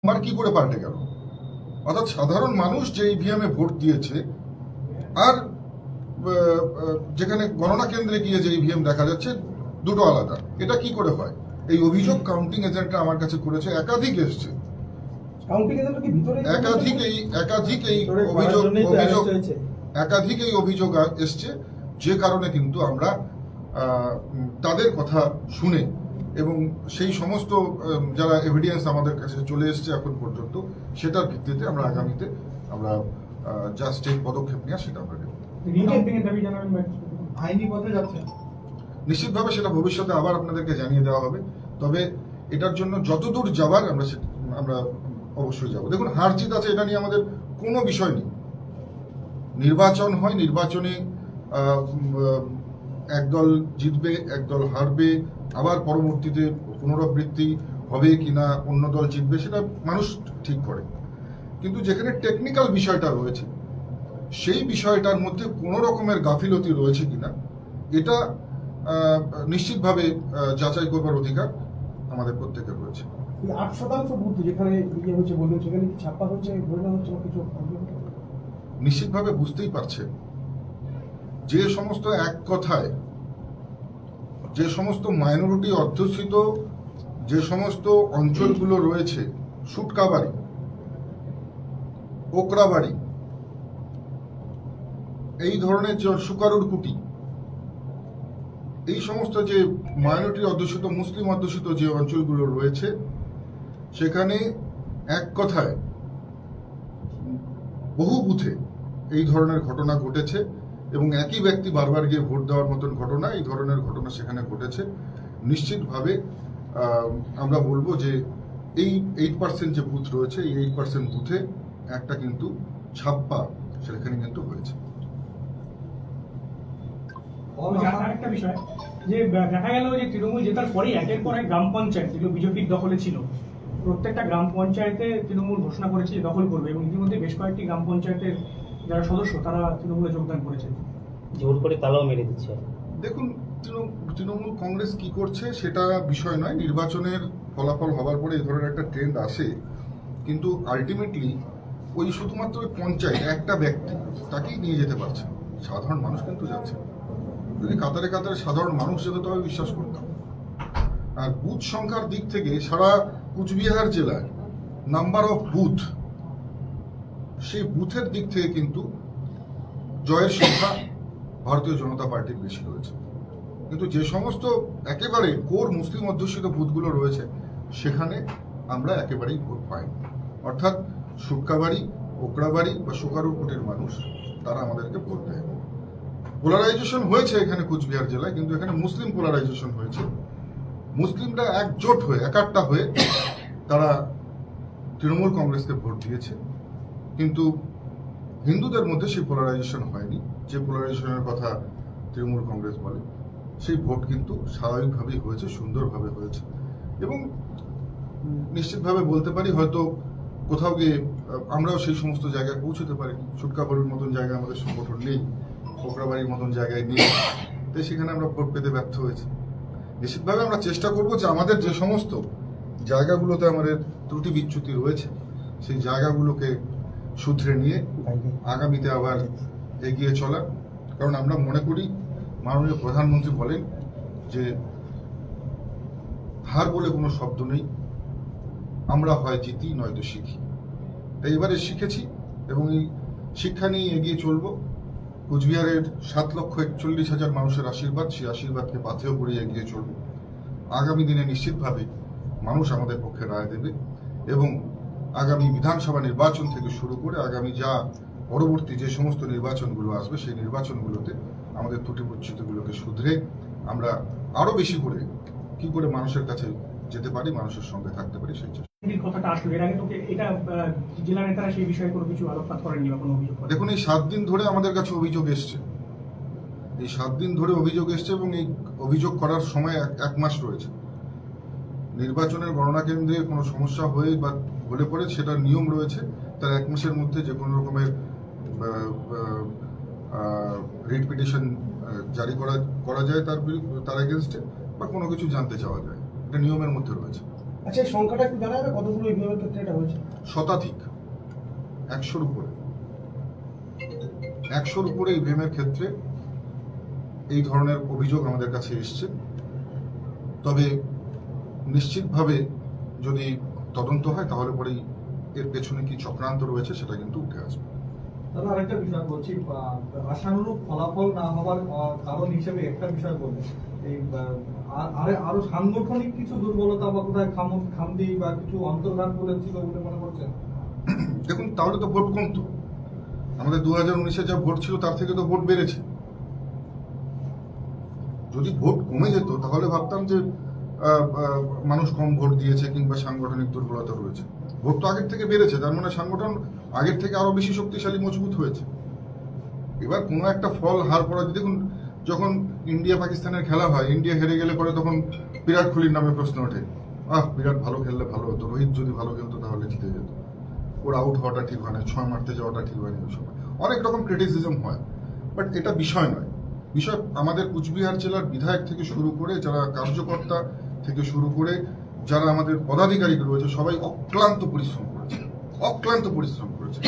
Number কি করে পাল্টে গেল? অর্থাৎ সাধারণ মানুষ যে ইভিএমে ভোট দিয়েছে আর যেখানে গণনা কেন্দ্রে গিয়ে যে ইভিএম দেখা যাচ্ছে দুটো আলাদা। এটা কি করে হয়? এই অভিযোগ কাউন্টিং এজেন্টরা আমার কাছে করেছে একাধিক এসছে। একাধিক এই একাধিক এই অভিযোগ অভিযোগ। একাধিক এই অভিযোগ এসছে। যে কারণে কিন্তু আমরা তাদের কথা শুনে এবং সেই সমস্ত যারা এভিডেন্স আমাদের কাছে চলে এসছে এখন পর্যন্ত সেটার ভিত্তিতে আমরা আগামীতে আমরা যা স্টেট পদক্ষেপ নেওয়া সেটা আমরা নেব। রিকাউন্টিং এর দাবি জানাবেন বা কিছু? আইনি পথে যাচ্ছে নিশ্চিতভাবে সেটা ভবিষ্যতে আবার আপনাদেরকে জানিয়ে দেওয়া হবে তবে এটার জন্য যতদূর যাবার আমরা আমরা অবশ্যই যাব। দেখুন হার জিত আছে এটা নিয়ে আমাদের কোনো বিষয় নেই। নির্বাচন হয় নির্বাচনে একদল জিতবে একদল হারবে আবার পরবর্তীতে পুনরাবৃত্তি হবে কিনা অন্য দল জিতবে সেটা মানুষ ঠিক করে। কিন্তু যেখানে টেকনিক্যাল বিষয়টা রয়েছে সেই বিষয়টার মধ্যে কোনো রকমের গাফিলতি রয়েছে কিনা এটা নিশ্চিতভাবে যাচাই করবার অধিকার আমাদের প্রত্যেকের রয়েছে। এই আট শতাংশ বুথ যেখানে ইয়ে হচ্ছে বললেন সেখানে কি ছাপ্পা হচ্ছে ধরে হচ্ছে কিছু নিশ্চিতভাবে বুঝতেই পারছে যে সমস্ত এক কথায় যে সমস্ত মাইনরিটি অধ্যুষিত, যে সমস্ত অঞ্চলগুলো রয়েছে, সুটকাবাড়ি, ওকরাবাড়ি, এই ধরনের যে সুকারুর কুটি এই সমস্ত যে মাইনরিটি অধ্যুষিত, মুসলিম অধ্যুষিত যে অঞ্চলগুলো রয়েছে, সেখানে এক কথায় বহু বুথে এই ধরনের ঘটনা ঘটেছে। এবং একই ব্যক্তি বারবার গিয়ে ভোট দেওয়ার মতন ঘটনা এই ধরনের ঘটনা সেখানে ঘটেছে। নিশ্চিতভাবে আমরা বলব যে এই এইট পার্সেন্ট যে বুথ রয়েছে এই এইট পার্সেন্ট বুথে একটা কিন্তু ছাপ্পা সেখানে কিন্তু হয়েছে। বলছি, আরেকটা বিষয়। যে দেখা গেল যে তৃণমূল জেতার পরেই একের পর এক গ্রাম পঞ্চায়েত যেগুলো বিজেপির দখলে ছিল প্রত্যেকটা গ্রাম পঞ্চায়েতে তৃণমূল ঘোষণা করেছে দখল করবে এবং ইতিমধ্যে বেশ কয়েকটি গ্রাম পঞ্চায়েতের যারা সদস্য তারা তৃণমূলে যোগদান করেছে জোর করে তালাও মেরে দিচ্ছে। দেখুন তৃণ- তৃণমূল কংগ্রেস কি করছে সেটা বিষয় নয়। নির্বাচনের ফলাফল হবার পরে এ ধরনের একটা ট্রেন্ড আসে। কিন্তু আলটিমেটলি ওই শুধুমাত্র ওই পঞ্চায়েত একটা ব্যক্তি তাকেই নিয়ে যেতে পারছে সাধারণ মানুষ কিন্তু যাচ্ছে না। যদি কাতারে কাতারে সাধারণ মানুষ যেত তবে বিশ্বাস করতাম। আর বুথ সংখ্যার দিক থেকে সারা কুচবিহার জেলায় নাম্বার অফ বুথ সেই বুথের দিক থেকে কিন্তু জয়ের সংখ্যা ভারতীয় জনতা পার্টির বেশি রয়েছে। কিন্তু যে সমস্ত একেবারে কোর মুসলিম অধ্যুষিত বুথগুলো রয়েছে, সেখানে আমরা একেবারেই ভোট পাই না। অর্থাৎ সুটকাবাড়ি ওকরাবাড়ি বা সুকারুকুটির মানুষ, তারা আমাদেরকে ভোট দেয় পোলারাইজেশন হয়েছে এখানে কুচবিহার জেলায়, কিন্তু এখানে মুসলিম পোলারাইজেশন হয়েছে। মুসলিমরা একজোট হয়ে একাট্টা হয়ে তারা তৃণমূল কংগ্রেসকে ভোট দিয়েছে। কিন্তু হিন্দুদের মধ্যে সেই পোলারাইজেশন হয়নি। যে পোলারাইজেশনের কথা তৃণমূল কংগ্রেস বলে, সেই ভোট কিন্তু স্বাভাবিকভাবেই হয়েছে, সুন্দরভাবে হয়েছে। এবং নিশ্চিতভাবে বলতে পারি, হয়তো কোথাও গিয়ে আমরাও সেই সমস্ত জায়গায় পৌঁছতে পারি সুটকাবলির মতন জায়গায় আমাদের সংগঠন নেই পোকরাবাড়ির মতন জায়গায় নেই। তাই সেখানে আমরা ভোট পেতে ব্যর্থ হয়েছি। নিশ্চিতভাবে আমরা চেষ্টা করব যে আমাদের যে সমস্ত জায়গাগুলোতে আমাদের ত্রুটি বিচ্যুতি রয়েছে, সেই জায়গাগুলোকে শুধরে নিয়ে আগামীতে আবার এগিয়ে চলা কারণ আমরা মনে করি, মাননীয় প্রধানমন্ত্রী বলেন যে, হার বলে কোনো শব্দ নেই, আমরা হয় জিতি নয়তো শিখি। তাই এবারে শিখেছি এবং এই শিক্ষা নিয়ে এগিয়ে চলব। কুচবিহারের সাত লক্ষ একচল্লিশ হাজার মানুষের আশীর্বাদ, সেই আশীর্বাদকে পাথেয় করে এগিয়ে চলব। আগামী দিনে নিশ্চিতভাবে মানুষ আমাদের পক্ষে রায় দেবে এবং আগামী বিধানসভা নির্বাচন থেকে শুরু করে আগামী যা পরবর্তী যে সমস্ত নির্বাচনগুলো আসবে সেই নির্বাচনগুলোতে আমাদের ত্রুটি বিচ্যুতিগুলোকে শুধরে আমরা আরও বেশি করে কি করে মানুষের কাছে যেতে পারি মানুষের সঙ্গে থাকতে পারি সেই চেষ্টা। দেখুন এই সাত দিন ধরে আমাদের কাছে অভিযোগ এসছে। এই সাত দিন ধরে অভিযোগ এসছে এবং এই অভিযোগ করার সময় এক- এক মাস রয়েছে। নির্বাচনের গণনা কেন্দ্রে কোনো সমস্যা হয়ে বা হলে পরে সেটার নিয়ম রয়েছে। তার এক মাসের মধ্যে যে কোনো রকমের রিট পিটিশন জারি করা করা যায় তার তার এগেনস্টে বা কোনো কিছু জানতে চাওয়া যায়। এটা নিয়মের মধ্যে রয়েছে। আচ্ছা এই সংখ্যাটা একটু জানা যাবে কতগুলো ইভিএমের ক্ষেত্রে এটা হয়েছে? শতাধিক। একশোর উপরে। একশোর উপরে ইভিএমের ক্ষেত্রে এই ধরনের অভিযোগ আমাদের কাছে এসছে। তবে নিশ্চিতভাবে যদি তদন্ত হয় তাহলে পরেই এর পেছনে কি চক্রান্ত রয়েছে সেটা কিন্তু উঠে আসবে। দাদা আরেকটা বিষয় বলছি আশানুরূপ ফলাফল না হওয়ার কারণ হিসেবে একটা বিষয় বলবেন এই আর- আরে সাংগঠনিক কিছু দুর্বলতা বা কোথায় খাম খামদি বা কিছু অন্তর্ঘাত বলেছিল বলে মনে করছেন? দেখুন তাহলে তো ভোট কমতো। আমাদের দু হাজার উনিশে যা ভোট ছিল তার থেকে তো ভোট বেড়েছে। যদি ভোট কমে যেত তাহলে ভাবতাম যে মানুষ কম ভোট দিয়েছে কিংবা সাংগঠনিক দুর্বলতা রয়েছে। ভোট তো আগের থেকে বেড়েছে, তার মানে সংগঠন আগের থেকে আরও বেশি শক্তিশালী, মজবুত হয়েছে। এবার কোনো একটা ফল হার পড়া দেখুন, যখন ইন্ডিয়া পাকিস্তানের খেলা হয়, ইন্ডিয়া হেরে গেলে পরে তখন বিরাট কোহলির নামে প্রশ্ন ওঠে, আহ, বিরাট ভালো খেললে ভালো হতো, রোহিত যদি ভালো খেলতো তাহলে জিতে যেত। ওর আউট হওয়াটা ঠিক হয় না, ছয় মারতে যাওয়াটা ঠিক হয়নি ওই সময়। অনেক রকম ক্রিটিসিজম হয় বাট এটা বিষয় নয়। বিষয় আমাদের কুচবিহার জেলার বিধায়ক থেকে শুরু করে যারা কার্যকর্তা থেকে শুরু করে যারা আমাদের পদাধিকারিক রয়েছে, সবাই অক্লান্ত পরিশ্রম করেছে। অক্লান্ত পরিশ্রম করেছে।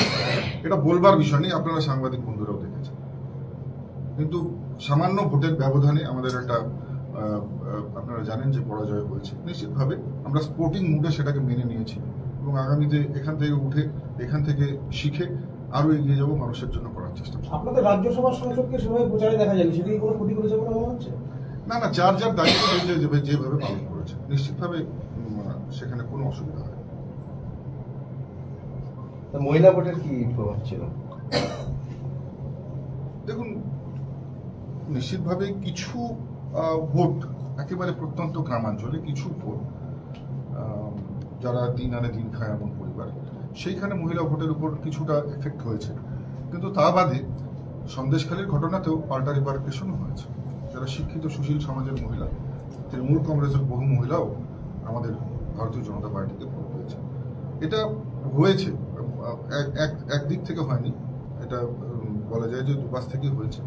এটা বলবার বিষয় নেই, আপনারা সাংবাদিক বন্ধুরাও দেখেছেন। কিন্তু সামান্য ভোটের ব্যবধানে আমাদের একটা আপনারা জানেন যে পরাজয় হয়েছে। নিশ্চিতভাবে আমরা স্পোর্টিং মুডে সেটাকে মেনে নিয়েছি এবং আগামীতে এখান থেকে উঠে, এখান থেকে শিখে আরও এগিয়ে যাব মানুষের জন্য করার চেষ্টা আপনাদের রাজ্যসভার সংসদকে সেভাবে প্রচারে দেখা যায়নি সেটা কোনো ক্ষতি করেছে বলে মনে হচ্ছে? না না যার যার দায়িত্ব যেভাবে পালন করেছে নিশ্চিতভাবে সেখানে কোনো অসুবিধা হয় মহিলা ভোটের কি প্রভাব ছিল? দেখুন নিশ্চিতভাবে কিছু ভোট একেবারে প্রত্যন্ত গ্রামাঞ্চলে কিছু ভোট যারা দিন আনে দিন খায় এমন পরিবার সেইখানে মহিলা ভোটের উপর কিছুটা এফেক্ট হয়েছে। কিন্তু তা বাদে সন্দেশখালীর ঘটনাতেও পাল্টা রিপার্কেশনও হয়েছে। যারা শিক্ষিত সুশীল সমাজের মহিলা তৃণমূল কংগ্রেসের বহু মহিলাও আমাদের ভারতীয় জনতা পার্টিকে ভোট দিয়েছে এটা হয়েছে, এক- এক একদিক থেকে হয়নি, এটা বলা যায় যে দুপাশ থেকেই হয়েছে।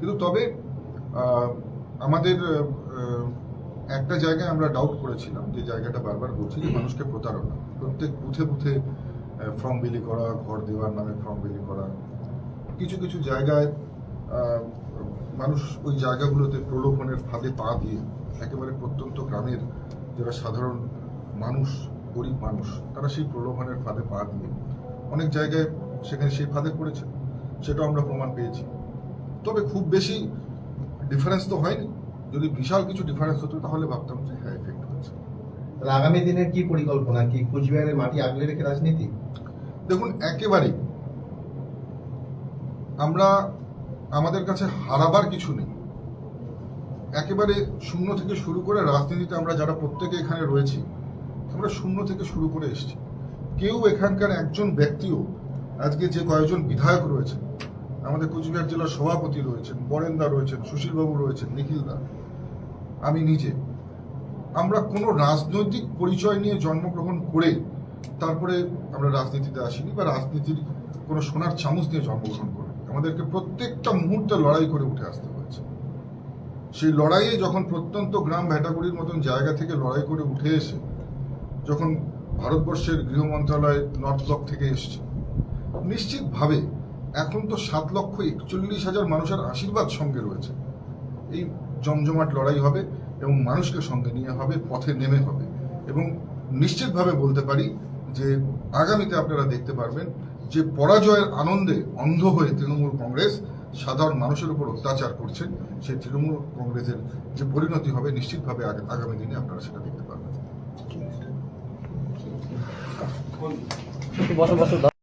কিন্তু তবে আমাদের একটা জায়গায় আমরা ডাউট করেছিলাম, যে জায়গাটা বারবার বলছি যে মানুষকে প্রতারণা। প্রত্যেক বুথে বুথে ফর্ম বিলি করা, ঘর দেওয়ার নামে ফর্ম বিলি করা। কিছু কিছু জায়গায় মানুষ ওই জায়গাগুলোতে প্রলোভনের ফাঁদে পা দিয়ে একেবারে প্রত্যন্ত গ্রামের যারা সাধারণ মানুষ গরিব মানুষ তারা সেই প্রলোভনের ফাঁদে পা দিয়ে অনেক জায়গায় সেখানে সেই ফাঁদে পড়েছে। সেটাও আমরা প্রমাণ পেয়েছি। তবে খুব বেশি ডিফারেন্স তো হয়নি। যদি বিশাল কিছু ডিফারেন্স হতো তাহলে ভাবতাম যে হ্যাঁ এফেক্ট হয়েছে। তাহলে আগামী দিনের কি পরিকল্পনা? কি কুচবিহারের মাটি আগলে রেখে রাজনীতি? দেখুন একেবারেই আমরা আমাদের কাছে হারাবার কিছু নেই। একেবারে শূন্য থেকে শুরু করে রাজনীতিতে আমরা যারা প্রত্যেকে এখানে রয়েছি, আমরা শূন্য থেকে শুরু করে এসেছি। কেউ এখানকার একজন ব্যক্তিও আজকে যে কয়েকজন বিধায়ক রয়েছেন, আমাদের কুচবিহার জেলার সভাপতি রয়েছেন, বরেন্দা রয়েছেন, সুশীলবাবু রয়েছেন নিখিলদা আমি নিজে, আমরা কোনো রাজনৈতিক পরিচয় নিয়ে জন্মগ্রহণ করে তারপরে আমরা রাজনীতিতে আসিনি বা রাজনীতির কোনো সোনার চামচ দিয়ে জন্মগ্রহণ করি আমাদেরকে প্রত্যেকটা মুহূর্তে লড়াই করে উঠে আসতে হয়েছে। সেই লড়াইয়ে যখন প্রত্যন্ত গ্রাম ভেটাগুড়ির মতন জায়গা থেকে লড়াই করে উঠে এসে, যখন ভারতবর্ষের গৃহ মন্ত্রণালয় নর্থ ব্লক থেকে এসছে, নিশ্চিতভাবে এখন তো সাত লক্ষ একচল্লিশ হাজার মানুষের আশীর্বাদ সঙ্গে রয়েছে। এই জমজমাট লড়াই হবে এবং মানুষকে সঙ্গে নিয়ে হবে, পথে নেমে হবে। এবং নিশ্চিতভাবে বলতে পারি যে আগামীতে আপনারা দেখতে পারবেন যে পরাজয়ের আনন্দে অন্ধ হয়ে তৃণমূল কংগ্রেস সাধারণ মানুষের উপর অত্যাচার করছে সেই তৃণমূল কংগ্রেসের যে পরিণতি হবে নিশ্চিতভাবে আগ- আগামী দিনে আপনারা সেটা দেখতে বসো